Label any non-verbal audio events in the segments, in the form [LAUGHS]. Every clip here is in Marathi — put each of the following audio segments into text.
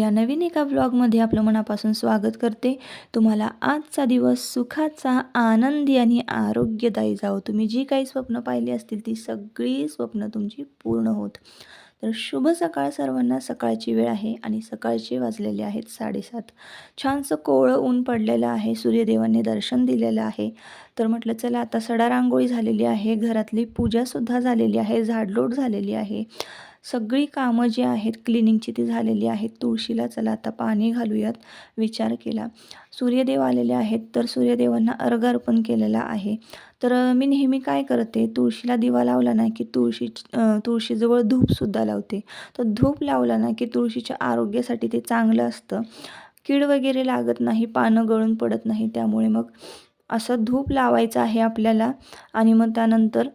या नवीन एका ब्लॉगमध्ये आपलं मनापासून स्वागत करते. तुम्हाला आजचा दिवस सुखाचा आनंदी आणि आरोग्यदायी जावो. तुम्ही जी काही स्वप्न पाहिली असतील ती सगळी स्वप्न तुमची पूर्ण होत. तर शुभ सकाळ सर्वांना. सकाळची वेळ आहे आणि सकाळचे वाजलेले आहेत साडेसात. छानसं कोवळं ऊन पडलेलं आहे. सूर्यदेवांनी दर्शन दिलेलं आहे. तर म्हटलं चला आता सडा रांगोळी झालेली आहे. घरातली पूजासुद्धा झालेली आहे. झाडलोट झालेली आहे. सगळी कामं जी आहेत क्लिनिंगची ती झालेली आहेत. तुळशीला चला आता पाणी घालूयात विचार केला. सूर्यदेव आलेले आहेत तर सूर्यदेवांना अर्घ अर्पण केलेला आहे. तर मी नेहमी काय करते तुळशीला दिवा लावला ना की तुळशी तुळशीजवळ धूपसुद्धा लावते. तर धूप लावला ना की तुळशीच्या आरोग्यासाठी ते चांगलं असतं. कीड वगैरे लागत नाही पानं गळून पडत नाही त्यामुळे मग असं धूप लावायचं आहे आपल्याला. आणि मग त्यानंतर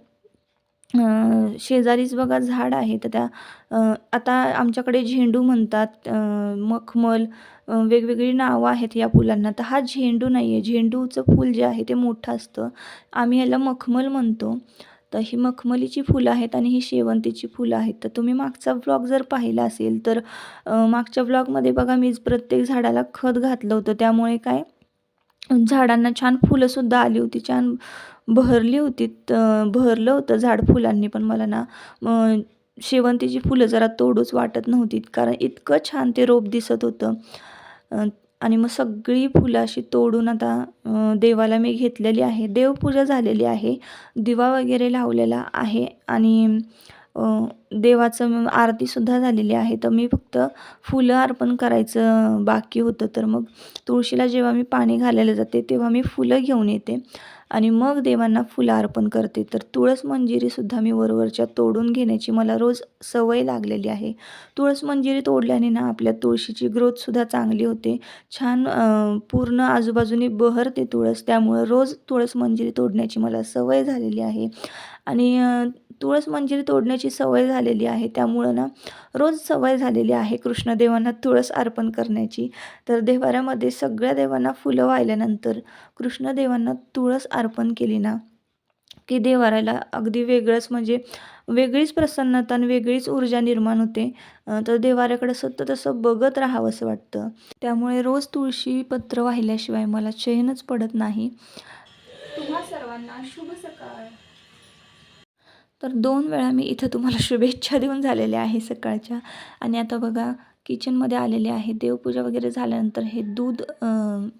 शेजारीच बघा झाड आहे तर त्या आता आमच्याकडे झेंडू म्हणतात मखमल वेगवेगळी नावं आहेत या फुलांना. तर हा झेंडू नाही आहे. झेंडूचं फूल जे आहे ते मोठं असतं. आम्ही याला मखमल म्हणतो. तर ही मखमलीची फुलं आहेत आणि ही शेवंतीची फुलं आहेत. तर तुम्ही मागचा ब्लॉग जर पाहिला असेल तर मागच्या ब्लॉगमध्ये बघा मी प्रत्येक झाडाला खत घातलं होतं. त्यामुळे काय झाडांना छान फुलंसुद्धा आली होती छान बहरली होती बहरलं होतं झाड फुलांनी पण मला ना शेवंतीची फुलं जरा तोडूच वाटत नव्हती कारण इतकं छान ते रोप दिसत होतं. आणि मग सगळी फुलं अशी तोडून आता देवाला मी घेतलेली आहे देवपूजा झालेली आहे दिवा वगैरे लावलेला आहे आणि देवाचं आरतीसुद्धा झालेली आहे. तर मी फक्त फुलं अर्पण करायचं बाकी होतं. तर मग तुळशीला जेव्हा मी पाणी घालायला जाते तेव्हा मी फुलं घेऊन येते आणि मग देवांना फुलं अर्पण करते. तर तुळस मंजिरीसुद्धा मी वरवरच्या तोडून घेण्याची मला रोज सवय लागलेली आहे. तुळस मंजिरी तोडल्याने ना आपल्या तुळशीची ग्रोथसुद्धा चांगली होते. छान पूर्ण आजूबाजूने बहरते तुळस. त्यामुळं रोज तुळस मंजिरी तोडण्याची मला सवय झालेली आहे. आणि तुळस मंजिरी तोडण्याची सवय झालेली आहे. त्यामुळं ना रोज सवय झालेली आहे कृष्णदेवांना तुळस अर्पण करण्याची. तर देवाऱ्यामध्ये सगळ्या देवांना फुलं वाहिल्यानंतर कृष्णदेवांना तुळस अर्पण केली ना की देवाऱ्याला अगदी वेगळंच म्हणजे वेगळीच प्रसन्नता आणि वेगळीच ऊर्जा निर्माण होते. तर देवाऱ्याकडे सतत असं बघत राहावं असं वाटतं. त्यामुळे रोज तुळशी पत्र वाहिल्याशिवाय मला चैनच पडत नाही. तुम्हा सर्वांना शुभ सकाळ. तर दोन वेळा मी इथं तुम्हाला [LAUGHS] शुभेच्छा देऊन झालेल्या आहे सकाळच्या. आणि आता बघा किचनमध्ये आलेले आहे. देवपूजा वगैरे झाल्यानंतर हे दूध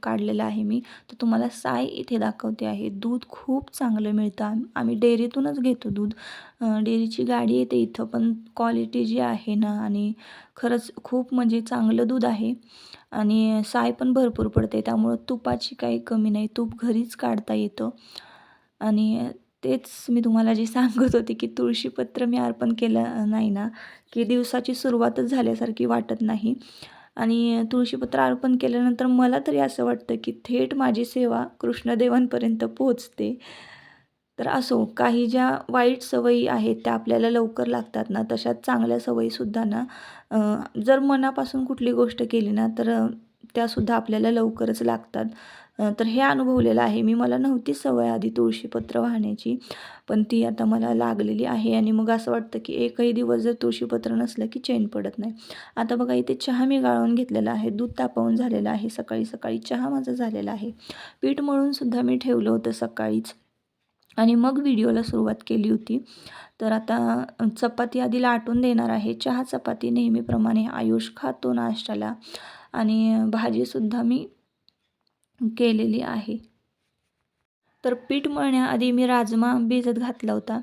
काढलेलं आहे मी. तर तुम्हाला साय इथे दाखवते आहे. दूध खूप चांगलं मिळतं. आम्ही डेअरीतूनच घेतो दूध. डेअरीची गाडी येते इथं पण क्वालिटी जी आहे ना आणि खरंच खूप म्हणजे चांगलं दूध आहे. आणि साय पण भरपूर पडते त्यामुळं तुपाची काही कमी नाही. तूप घरीच काढता येतं. आणि तेच मी तुम्हाला जे सांगत होते की तुळशीपत्र मी अर्पण केलं नाही ना की दिवसाची सुरुवातच झाल्यासारखी वाटत नाही. आणि तुळशीपत्र अर्पण केल्यानंतर मला तरी असं वाटतं की थेट माझी सेवा कृष्णदेवांपर्यंत पोहोचते. तर असो काही ज्या वाईट सवयी आहेत त्या आपल्याला लवकर लागतात ना तशाच चांगल्या सवयीसुद्धा ना जर मनापासून कुठली गोष्ट केली ना तर त्यासुद्धा आपल्याला लवकरच लागतात. तर हे अनुभवलेलं आहे. मी मला नव्हती सवय आधी तुळशीपत्र वाहण्याची पण ती आता मला लागलेली आहे आणि मग असं वाटतं की एकही दिवस जर तुळशीपत्र नसलं की चैन पडत नाही. आता बघा इथे चहा मी गाळून घेतलेला आहे दूध तापवून झालेलं आहे सकाळी सकाळी चहा माझा झालेला आहे. पीठ मळूनसुद्धा मी ठेवलं होतं सकाळीच आणि मग व्हिडिओला सुरुवात केली होती. तर आता चपाती आधी लाटून देणार आहे. चहा चपाती नेहमीप्रमाणे आयुष खातो नाश्त्याला आणि भाजीसुद्धा मी केलेली आहे. तर पीठ मळण्याआधी मी राजमा भिजत घातला होता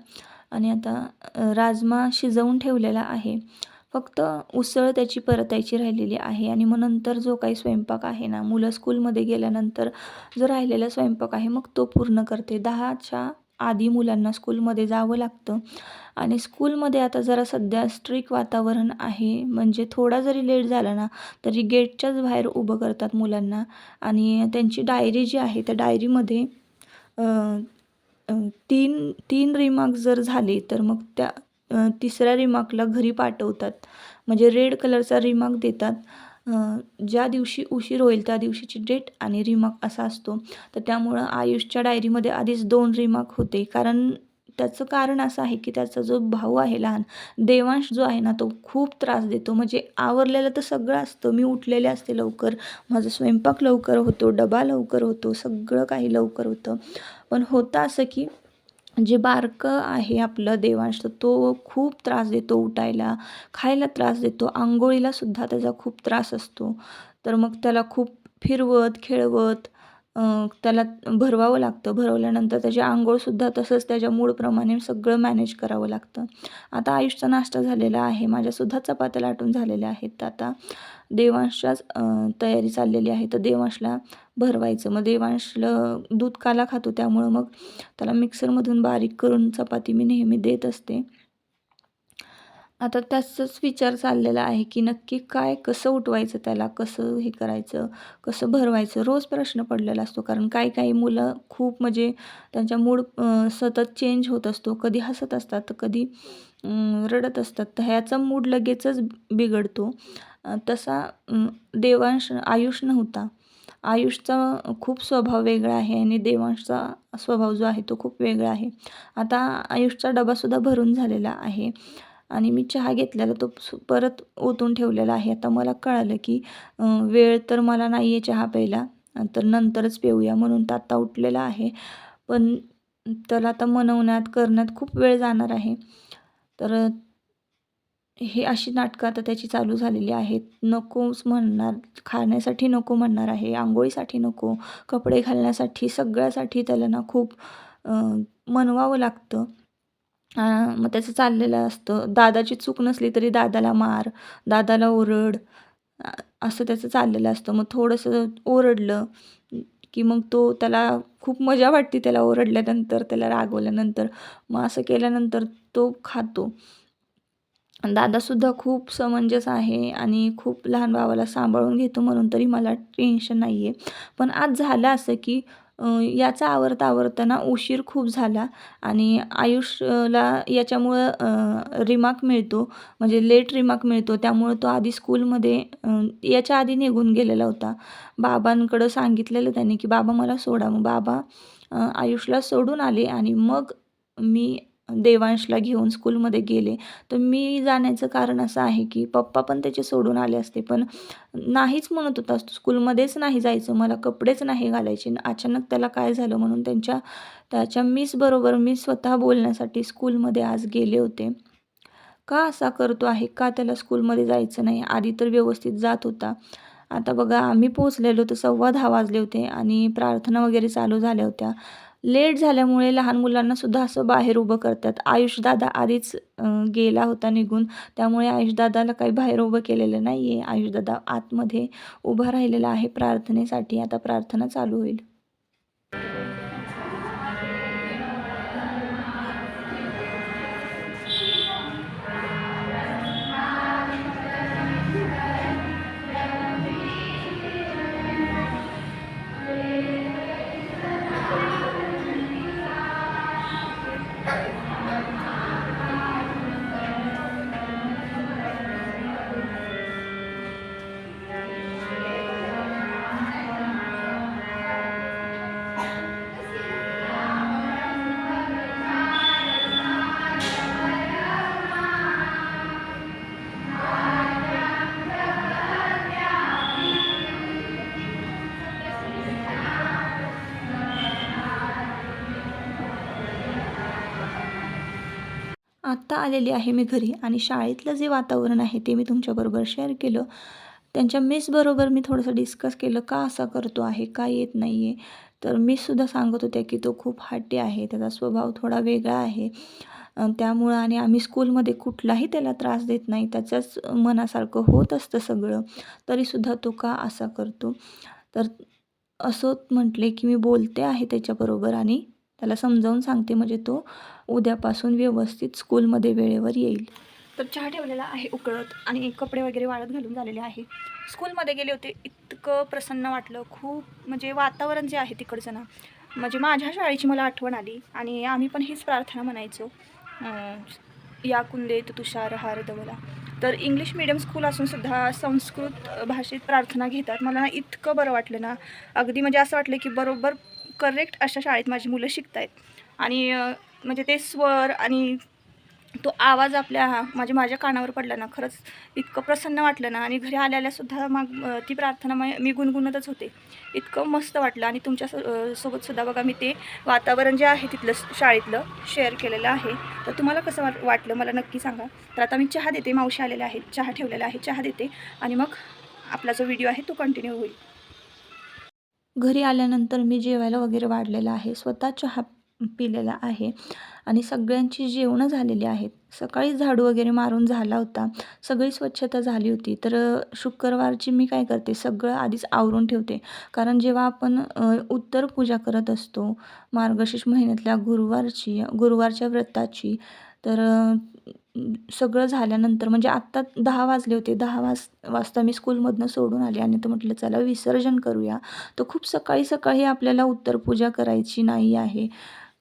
आणि आता राजमा शिजवून ठेवलेला आहे. फक्त उसळ त्याची परतायची राहिलेली आहे आणि मग नंतर जो काही स्वयंपाक आहे ना मुलं स्कूलमध्ये गेल्यानंतर जो राहिलेला स्वयंपाक आहे मग तो पूर्ण करते. दहाच्या आधी मुलांना स्कूलमध्ये जावं लागतं. आणि स्कूलमध्ये आता जरा सध्या स्ट्रिक वातावरण आहे. म्हणजे थोडा जरी लेट झाला ना तरी गेटच्याच बाहेर उभं करतात मुलांना. आणि त्यांची डायरी जी आहे त्या डायरीमध्ये तीन तीन रिमार्क जर झाले तर मग त्या तिसऱ्या रिमार्कला घरी पाठवतात. म्हणजे रेड कलरचा रिमार्क देतात. ज्या दिवशी उशीर होईल त्या दिवशीची डेट आणि रिमार्क असा असतो. तर त्यामुळं आयुषच्या डायरीमध्ये आधीच दोन रिमार्क होते. कारण त्याचं कारण असं आहे की त्याचा जो भाऊ आहे लहान देवांश जो आहे ना तो खूप त्रास देतो. म्हणजे आवरलेलं तर सगळं असतं. मी उठलेले असते लवकर माझा स्वयंपाक लवकर होतो डबा लवकर होतो सगळं काही लवकर होतं. पण होतं असं की जे बारकं आहे आपलं देवांश तर तो खूप त्रास देतो उठायला खायला त्रास देतो आंघोळीला सुद्धा त्याचा खूप त्रास असतो. तर मग त्याला खूप फिरवत खेळवत त्याला भरवावं लागतं. भरवल्यानंतर त्याची आंघोळसुद्धा तसंच त्याच्या मूडप्रमाणे सगळं मॅनेज करावं लागतं. आता आयुषचा नाश्ता झालेला आहे. माझ्यासुद्धा चपात्या लाटून झालेल्या आहेत. तर आता देवांशच्याच तयारी चाललेली आहे. तर देवांशला भरवायचं. मग देवांशला दूध काला खातो. त्यामुळं मग त्याला मिक्सरमधून बारीक करून चपाती मी नेहमी देत असते. आता त्याचाच विचार चाललेला आहे की नक्की काय कसं उठवायचं त्याला कसं हे करायचं कसं भरवायचं? रोज प्रश्न पडलेला असतो कारण काही काही मुलं खूप म्हणजे त्यांच्या मूड सतत चेंज होत असतो. कधी हसत असतात तर कधी रडत असतात. तर ह्याचा मूड लगेचच बिघडतो. तसा देवांश आयुष नव्हता. आयुषचा खूप स्वभाव वेगळा आहे आणि देवांशचा स्वभाव जो आहे तो खूप वेगळा आहे. आता आयुषचा डबासुद्धा भरून झालेला आहे. आणि मी चहा घेतलेला तो परत ओतून ठेवलेला आहे. आता मला कळालं की वेळ तर मला नाही आहे चहा प्यायला तर नंतरच पिऊया म्हणून तर आत्ता उठलेला आहे. पण त्याला आता मनवण्यात करण्यात खूप वेळ जाणार आहे. तर हे अशी नाटकं आता त्याची चालू झालेली आहेत. नकोच म्हणणार खाण्यासाठी नको म्हणणार आहे आंघोळीसाठी नको कपडे घालण्यासाठी सगळ्यासाठी त्याला ना खूप मनवावं लागतं. मग त्याचं चाललेलं असतं. दादाची चूक नसली तरी दादाला मार दादाला ओरड असं त्याचं चाललेलं असतं. मग थोडंसं ओरडलं की मग तो त्याला खूप मजा वाटते त्याला ओरडल्यानंतर त्याला रागवल्यानंतर. मग असं केल्यानंतर तो खातो. दादासुद्धा खूप समंजस आहे आणि खूप लहान भावाला सांभाळून घेतो म्हणून तरी मला टेन्शन नाही आहे पण आज झालं असं की याचा आवरता आवरताना उशीर खूप झाला आणि आयुषला याच्यामुळं रिमार्क मिळतो. म्हणजे लेट रिमार्क मिळतो. त्यामुळं तो आधी स्कूलमध्ये याच्या आधी निघून गेलेला होता. बाबांकडं सांगितलेलं त्याने की बाबा मला सोडा. मग बाबा आयुषला सोडून आले आणि मग मी देवांशला घेऊन स्कूलमध्ये गेले. तर मी जाण्याचं कारण असं आहे की पप्पा पण त्याचे सोडून आले असते. पण नाहीच म्हणत होता स्कूलमध्येच नाही जायचं. मला कपडेच नाही घालायचे. अचानक त्याला काय झालं म्हणून त्यांच्या त्याच्या मिसबरोबर मी स्वतः बोलण्यासाठी स्कूलमध्ये आज गेले होते. का असा करतो आहे? का त्याला स्कूलमध्ये जायचं नाही? आधी तर व्यवस्थित जात होता. आता बघा आम्ही पोचलेलो तर सव्वा दहा वाजले होते आणि प्रार्थना वगैरे चालू झाल्या होत्या. लेट झाल्यामुळे लहान मुलांनासुद्धा असं बाहेर उभं करतात. आयुषदादा आधीच गेला होता निघून. त्यामुळे आयुषदादाला काही बाहेर उभं केलेलं नाही आहे आयुषदादा आतमध्ये उभा राहिलेला आहे प्रार्थनेसाठी. आता प्रार्थना चालू होईल. आत्ता आलेली आहे मी घरी आणि शाळेतलं जे वातावरण आहे ते मी तुमच्याबरोबर शेअर केलं. त्यांच्या मिसबरोबर मी थोडंसं डिस्कस केलं का असा करतो आहे का येत नाही आहे तर मिससुद्धा सांगत होत्या की तो खूप हट्टी आहे त्याचा स्वभाव थोडा वेगळा आहे. त्यामुळं आणि आम्ही स्कूलमध्ये कुठलाही त्याला त्रास देत नाही त्याच्याच मनासारखं होत असतं सगळं तरीसुद्धा तो का असा करतो? तर असं म्हटले की मी बोलते आहे त्याच्याबरोबर आणि त्याला समजावून सांगते म्हणजे तो उद्यापासून व्यवस्थित स्कूलमध्ये वेळेवर येईल. तर चहा ठेवलेला आहे उकळत आणि कपडे वगैरे वाळत घालून झालेले आहे. स्कूलमध्ये गेले होते इतकं प्रसन्न वाटलं. खूप म्हणजे वातावरण जे आहे तिकडचं ना म्हणजे माझ्या शाळेची मला आठवण आली आणि आम्ही पण हीच प्रार्थना म्हणायचो या कुंदेत तुषार हार दवला. तर इंग्लिश मिडियम स्कूल असून सुद्धा संस्कृत भाषेत प्रार्थना घेतात. मला ना इतकं बरं वाटलं ना. अगदी म्हणजे असं वाटलं की बरोबर करेक्ट अशा शाळेत माझी मुलं शिकत आहेत आणि म्हणजे ते स्वर आणि तो आवाज आपल्या माझ्या माझ्या कानावर पडला ना खरंच इतकं प्रसन्न वाटलं ना आणि घरी आल्यालासुद्धा मग ती प्रार्थना मग मी गुणगुणतच होते. इतकं मस्त वाटलं आणि तुमच्या सो- बघा मी ते वातावरण जे आहे तिथलं शाळेतलं शेअर केलेलं आहे. तर तुम्हाला कसं वाट वाटलं मला नक्की सांगा. तर आता मी चहा देते मावशी आलेल्या आहेत चहा ठेवलेला आहे चहा देते. आणि मग आपला जो व्हिडिओ आहे तो कंटिन्यू होईल. घरी आल्यानंतर मी जेवायला वगैरे वाढलेलं आहे. स्वतः चहा पिलेला आहे. आणि सगळ्यांची जेवणं झालेली आहेत. सकाळी झाडू वगैरे मारून झाला होता. सगळी स्वच्छता झाली होती. तर शुक्रवारची मी काय करते? सगळं आधीच आवरून ठेवते. कारण जेव्हा आपण उत्तर पूजा करत असतो मार्गशीर्ष महिन्यातल्या गुरुवारची गुरुवारच्या व्रताची तर सगळं झाल्यानंतर म्हणजे आत्ता दहा वाजले होते दहा वाज वाजता मी स्कूलमधनं सोडून आले आणि तर म्हटलं चला विसर्जन करूया. तर खूप सकाळी सकाळी आपल्याला उत्तर पूजा करायची नाही आहे.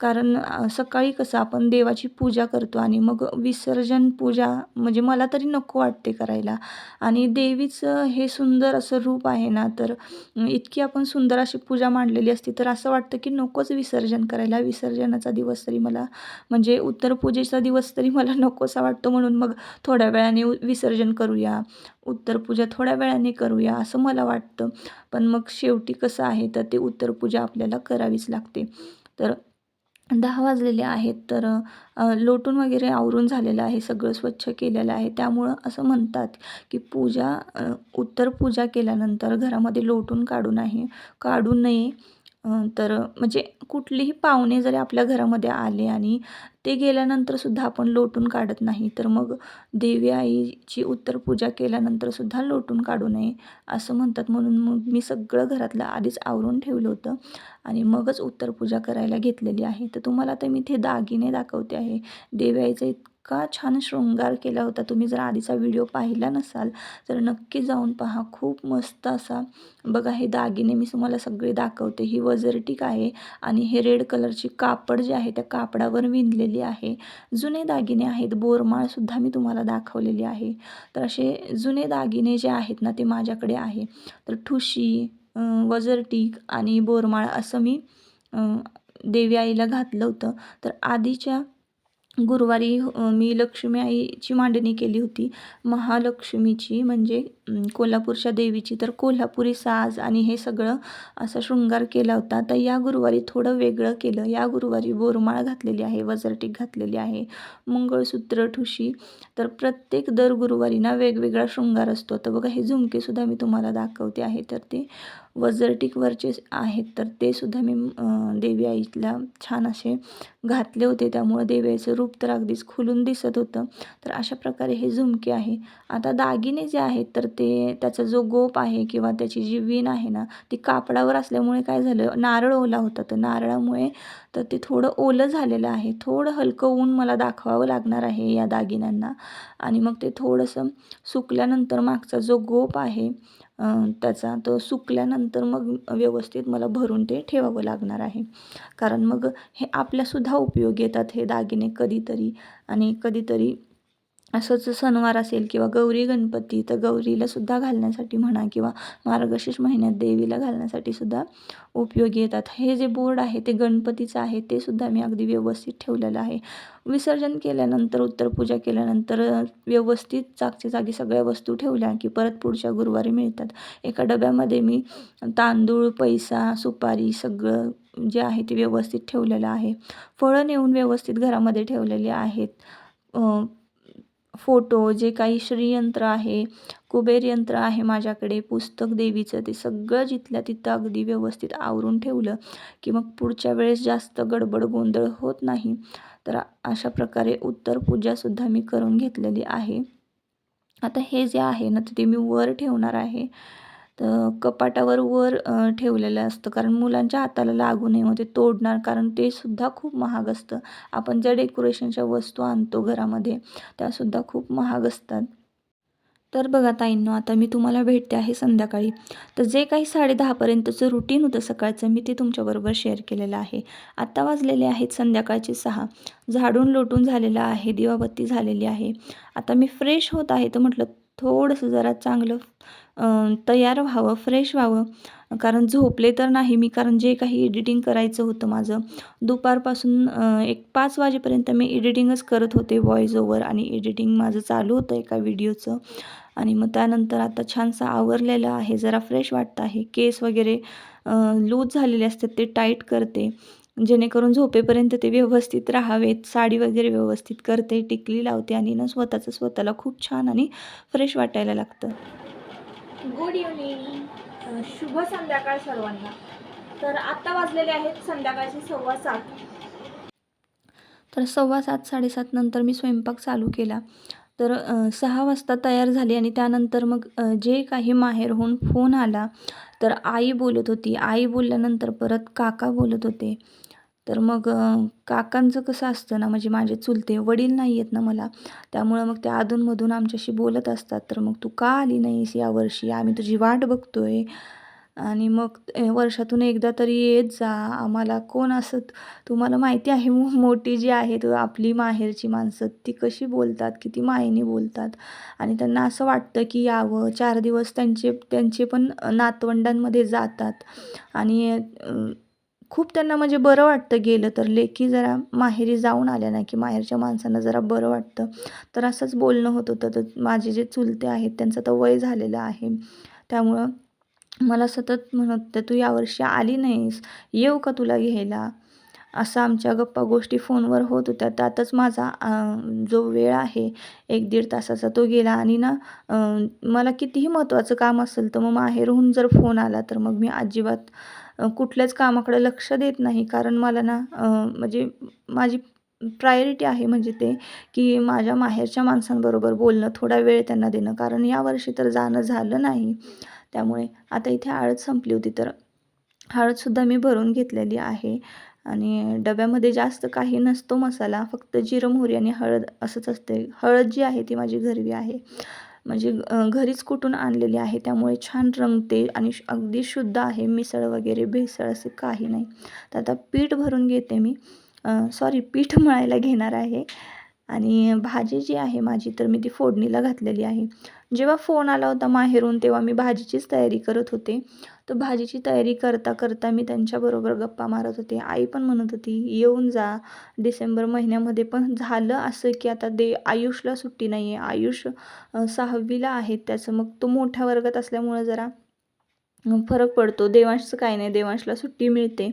कारण सकाळी कसं आपण देवाची पूजा करतो आणि मग विसर्जन पूजा म्हणजे मला तरी नको वाटते करायला. आणि देवीचं हे सुंदर असं रूप आहे ना तर इतकी आपण सुंदर अशी पूजा मांडलेली असती तर असं वाटतं की नकोच विसर्जन करायला. विसर्जनाचा दिवस तरी मला म्हणजे उत्तर पूजेचा दिवस तरी मला नकोसा वाटतो म्हणून मग थोड्या वेळाने उ- विसर्जन करूया. उत्तर पूजा थोड्या वेळाने करूया असं मला वाटतं. पण मग शेवटी कसं आहे तर ते उत्तर पूजा आपल्याला करावीच लागते. तर दहा वाजलेले आहेत तर लोटून वगैरे आवरून झालेलं आहे सगळं स्वच्छ केलेलं आहे. त्यामुळं असं म्हणतात की पूजा उत्तर पूजा केल्यानंतर घरामध्ये लोटून काढू नाही काढू नये. तर म्हणजे कुठलीही पाहुणे जरी आपल्या घरामध्ये आले आणि ते गेल्यानंतरसुद्धा आपण लोटून काढत नाही तर मग देवी आईची उत्तर पूजा केल्यानंतरसुद्धा लोटून काढू नये असं म्हणतात. म्हणून मग मी सगळं घरातलं आधीच आवरून ठेवलं होतं आणि मगच उत्तर पूजा करायला घेतलेली आहे. तर तुम्हाला तर मी ते दागिने दाखवते आहे. देवी आईचं इतका छान शृंगार केला होता. तुम्ही जर आधीचा व्हिडिओ पाहिला नसाल तर नक्की जाऊन पहा. खूप मस्त असा बघा हे दागिने मी तुम्हाला सगळे दाखवते. ही वजरटीक आहे आणि हे रेड कलरची कापड जे आहे त्या कापडावर विणलेली आहे. जुने दागिने आहेत. बोरमाळसुद्धा मी तुम्हाला दाखवलेली आहे. तर असे जुने दागिने जे आहेत ना ते माझ्याकडे आहे. तर ठुशी वजरटीक आणि बोरमाळ असं मी देवी आईला घातलं होतं. तर आधीच्या गुरुवारी मी लक्ष्मी आईची मांडणी केली होती. महालक्ष्मीची म्हणजे कोल्हापूरच्या देवीची. तर कोल्हापुरी साज आणि हे सगळं असा शृंगार केला होता. तर या गुरुवारी थोडं वेगळं केलं. या गुरुवारी बोरमाळ घातलेली आहे वजरटीक घातलेली आहे मंगळसूत्र ठुशी. तर प्रत्येक दर गुरुवारी ना वेगवेगळा शृंगार असतो. तर बघा हे झुमकेसुद्धा मी तुम्हाला दाखवते आहे. तर ते वजरटिकवरचे आहेत तर ते सुद्धा मी देवी आईला छान असे घातले होते. त्यामुळं देवी आईचं रूप तर अगदीच खुलून दिसत होतं. तर अशा प्रकारे हे झुमके आहे. आता दागिने जे आहेत तर ते त्याचा जो गोप आहे किंवा त्याची जी विण आहे ना ती कापडावर असल्यामुळे काय झालं नारळ ओला होता. तर नारळामुळे तर ते थोडं ओलं झालेलं आहे. थोडं हलकं ऊन मला दाखवावं लागणार आहे या दागिन्यांना. आणि मग ते थोडंसं सुकल्यानंतर मागचा जो गोप आहे त्याचा तो सुकल्यानंतर मग व्यवस्थित मला भरून ते ठेवावं लागणार आहे. कारण मग हे आपल्यासुद्धा उपयोगी येतात हे दागिने कधीतरी आणि कधीतरी असंच सणवार असेल किंवा गौरी गणपती तर गौरीला सुद्धा घालण्यासाठी म्हणा किंवा मार्गशीर्ष महिन्यात देवीला घालण्यासाठी सुद्धा उपयोगी येतात. हे जे बोर्ड आहे ते गणपतीचं आहे ते सुद्धा मी अगदी व्यवस्थित ठेवलेलं आहे. विसर्जन केल्यानंतर उत्तर पूजा केल्यानंतर व्यवस्थित जागच्या जागी सगळ्या वस्तू ठेवल्या की परत पुढच्या गुरुवारी मिळतात. एका डब्यामध्ये मी तांदूळ पैसा सुपारी सगळं जे आहे ते व्यवस्थित ठेवलेलं आहे. फळं नेऊन व्यवस्थित घरामध्ये ठेवलेली आहेत. फोटो जे काही श्रीयंत्र आहे कुबेर यंत्र आहे माझ्याकडे पुस्तक देवीचं ते सगळं जिथल्या तिथं अगदी व्यवस्थित आवरून ठेवलं की मग पुढच्या वेळेस जास्त गडबड गोंधळ होत नाही. तर अशा प्रकारे उत्तर पूजासुद्धा मी करून घेतलेली आहे. आता हे जे आहे ना ते मी वर ठेवणार आहे. तर कपाटावर वर ठेवलेलं असतं. कारण मुलांच्या हाताला लागू नये मग ते तोडणार. कारण ते सुद्धा खूप महाग असतं. आपण ज्या डेकोरेशनच्या वस्तू आणतो घरामध्ये त्यासुद्धा खूप महाग असतात. तर बघा ताईंनो आता मी तुम्हाला भेटते आहे संध्याकाळी. तर जे काही साडेदहापर्यंतचं रुटीन होतं सकाळचं मी ते तुमच्याबरोबर शेअर केलेलं आहे. आत्ता वाजलेले आहेत संध्याकाळचे सहा. झाडून लोटून झालेलं आहे दिवाबत्ती झालेली आहे. आता मी फ्रेश होत आहे तर म्हटलं थोडंसं जरा चांगलं तयार व्हावं फ्रेश व्हावं. कारण झोपले तर नाही मी कारण जे काही एडिटिंग करायचं होतं माझं दुपारपासून एक पाच वाजेपर्यंत मी एडिटिंगच करत होते व्हॉइस ओवर आणि एडिटिंग माझं चालू होतं एका व्हिडिओचं आणि मग त्यानंतर आता छानसं आवरलेलं आहे जरा फ्रेश वाटतं आहे. केस वगैरे लूज झालेले असतात ते टाईट करते. जेणेकरून झोपेपर्यंत ते व्यवस्थित राहावेत साडी वगैरे व्यवस्थित करते टिकली लावते आणि ना स्वतःचं स्वतःला खूप छान आणि फ्रेश वाटायला लागतं. गुड इव्हनिंग शुभ संध्याकाळ सर्वांना. तर आत्ता वाजलेले आहेत संध्याकाळचे सव्वा सात. तर सव्वा सात साडेसात नंतर मी स्वयंपाक चालू केला. तर सहा वाजता तयार झाली आणि त्यानंतर मग जे काही माहेरहून फोन आला तर आई बोलत होती. आई बोलल्यानंतर परत काका बोलत होते. तर मग काकांचं कसं असतं ना म्हणजे माझे चुलते वडील नाही आहेत ना मला त्यामुळं मग ते अधूनमधून आमच्याशी बोलत असतात. तर मग तू का आली नाहीस यावर्षी? आम्ही तुझी वाट बघतो आहे आणि मग वर्षातून एकदा तरी येत जा. आम्हाला कोण असं तुम्हाला माहिती आहे मोठी जी आहेत आपली माहेरची माणसं ती कशी बोलतात? किती मायेने बोलतात? आणि त्यांना असं वाटतं की यावं. चार दिवस त्यांचे त्यांचे पण नातवंडांमध्ये जातात. आणि खूप त्यांना म्हणजे बरं वाटतं गेलं तर. लेकी जरा माहेरी जाऊन आल्या ना की माहेरच्या माणसांना जरा बरं वाटतं. तर असंच बोलणं होत होतं. तर माझे जे चुलते आहेत त्यांचं तर वय झालेलं आहे. त्यामुळं मला सतत म्हणत होत्या तू यावर्षी आली नाहीस. येऊ का तुला घ्यायला? असं आमच्या गप्पा गोष्टी फोनवर होत होत्या. त्यातच माझा जो वेळ आहे एक दीड तासाचा तो गेला. आणि ना मला कितीही महत्त्वाचं काम असेल तर मग माहेरहून जर फोन आला तर मग मी अजिबात कुठल्याच कामाकडे लक्ष देत नाही. कारण मला ना म्हणजे माझी प्रायोरिटी आहे म्हणजे ते की माझ्या माहेरच्या माणसांबरोबर बोलणं थोडा वेळ त्यांना देणं. कारण यावर्षी तर जाणं झालं नाही. त्यामुळे आता इथे हळद संपली होती तर हळदसुद्धा मी भरून घेतलेली आहे. आणि डब्यामध्ये जास्त काही नसतो मसाला फक्त जिरं मोहरी आणि हळद असंच असते. हळद जी आहे ती माझी घरवी आहे. म्हणजे घरीच कुठून आणलेली आहे त्यामुळे छान रंगते आणि श- अगदी शुद्ध आहे मिसळ वगैरे भेसळ असे काही नाही. तर आता पीठ भरून घेते मी. सॉरी पीठ मळायला घेणार आहे. आणि भाजी जी आहे माझी तर मी ती फोडणीला घातलेली आहे. जेव्हा फोन आला होता माहेरून तेव्हा मी भाजीचीच तयारी करत होते. तर भाजीची तयारी करता करता मी त्यांच्याबरोबर गप्पा मारत होते. आई पण म्हणत होती येऊन जा. डिसेंबर महिन्यामध्ये पण झालं असं की आता दे आयुषला सुट्टी नाही आहे आयुष सहावीला आहे त्याचं. मग तो मोठ्या वर्गात असल्यामुळं जरा फरक पडतो. देवांशचं काय नाही. देवांशला सुट्टी मिळते.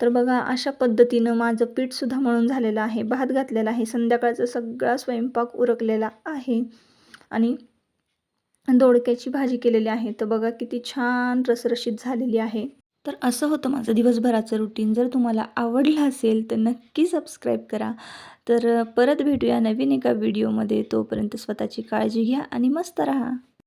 तर बघा अशा पद्धतीनं माझं पीठसुद्धा मळून झालेलं आहे. भात घातलेला आहे. संध्याकाळचा सगळा स्वयंपाक उरकलेला आहे. आणि दोडक्याची भाजी केलेली आहे. तर बघा किती छान रसरशीत झालेली आहे. तर असं होतं माझं दिवसभराचं रुटीन जर तुम्हाला आवडलं असेल तर नक्की सबस्क्राईब करा. तर परत भेटूया नवीन एका व्हिडिओमध्ये तोपर्यंत स्वतःची काळजी घ्या आणि मस्त राहा.